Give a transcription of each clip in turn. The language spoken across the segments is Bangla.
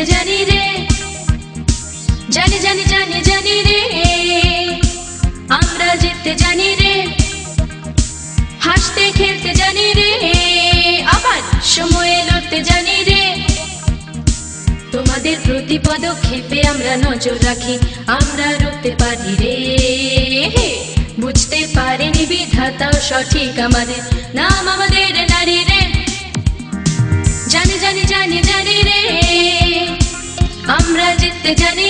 জিততে জানি রে। জানি জানি জানি রে। আমরা জিততে জানি রে। হাসতে, খেলতে জানি রে। আবার সময়ে লড়তে জানি রে। তোমাদের প্রতি পদক্ষেপে আমরা নজর রাখি, আমরা রুখতে পারি রে। বুঝতে পারেনি বিধাতাও সঠিক আমাদের। নাম আমাদের আমরা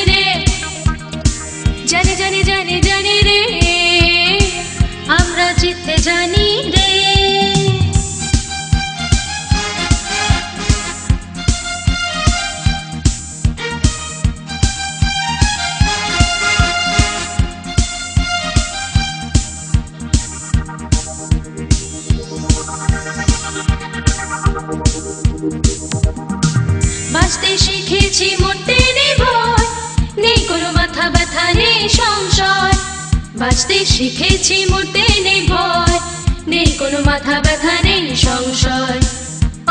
বাঁচতে শিখেছি মরতে নেই ভয়। নেই কোনো মাথা ব্যথা, নেই সংশয়।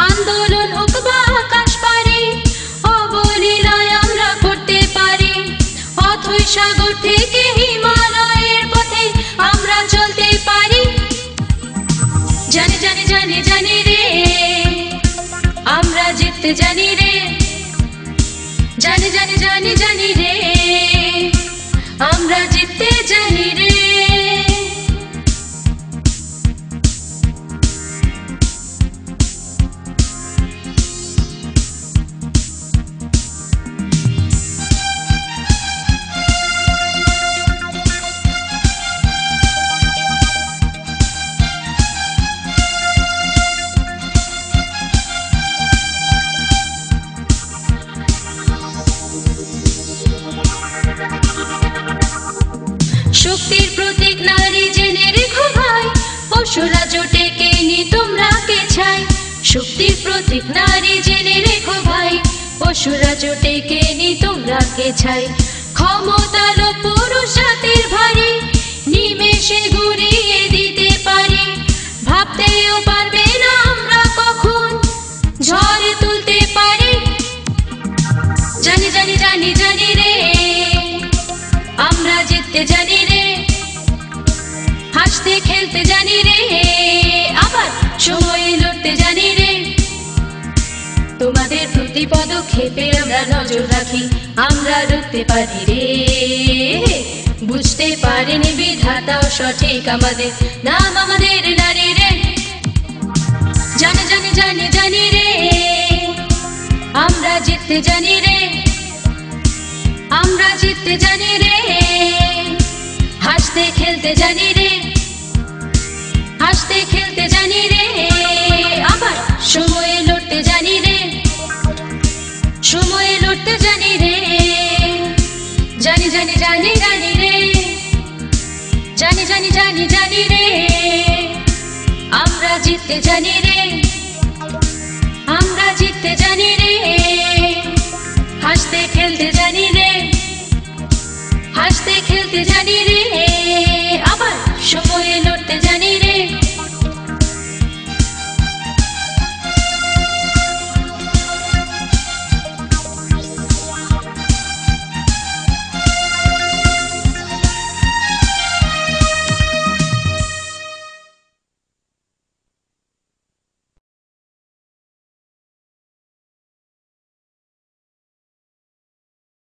আন্দোলন হোক বা আকাশ পারে অবলীলায় আমরা করতে পারি। অথই সাগর থেকে হিমালয়ের পথে আমরা চলতে পারি। জানি জানি জানি জানি রে, আমরা জিততে জানি রে। জানি জানি জানি জানি রে। আমরা জিততে জানি রে। শক্তির প্রতীক নারী জেনে রেখো ভাই। পশুরা জোটে কে নি তোমরা কে ছাই শক্তির প্রতীক নারী জেনে রেখো ভাই। পশুরা জোটে কে নি তোমরা কে ছাই ক্ষমতালো হাসতে খেলতে জানি রে, আবার সময়ে লড়তে জানি রে। তোমাদের প্রতি পদক্ষেপে আমরা নজর রাখি, আমরা রুখতে পারি রে। বুঝতে পারেনি বিধাতাও সঠিক আমাদের, নাম আমাদের নারী রে। জানি জানি জানি জানি রে, আমরা জিততে জানি রে। আমরা জিততে জানি রে, হাসতে খেলতে জানি রে। খেলতে জানি রে আবার সময়ে লড়তে জানি রে সময়ে লড়তে জানি রে জানি জানি জানি জানি রে জানি জানি জানি জানি রে আমরা জিততে জানি রে আমরা জিততে জানি রে হাসতে খেলতে জানি রে হাসতে খেলতে জানি রে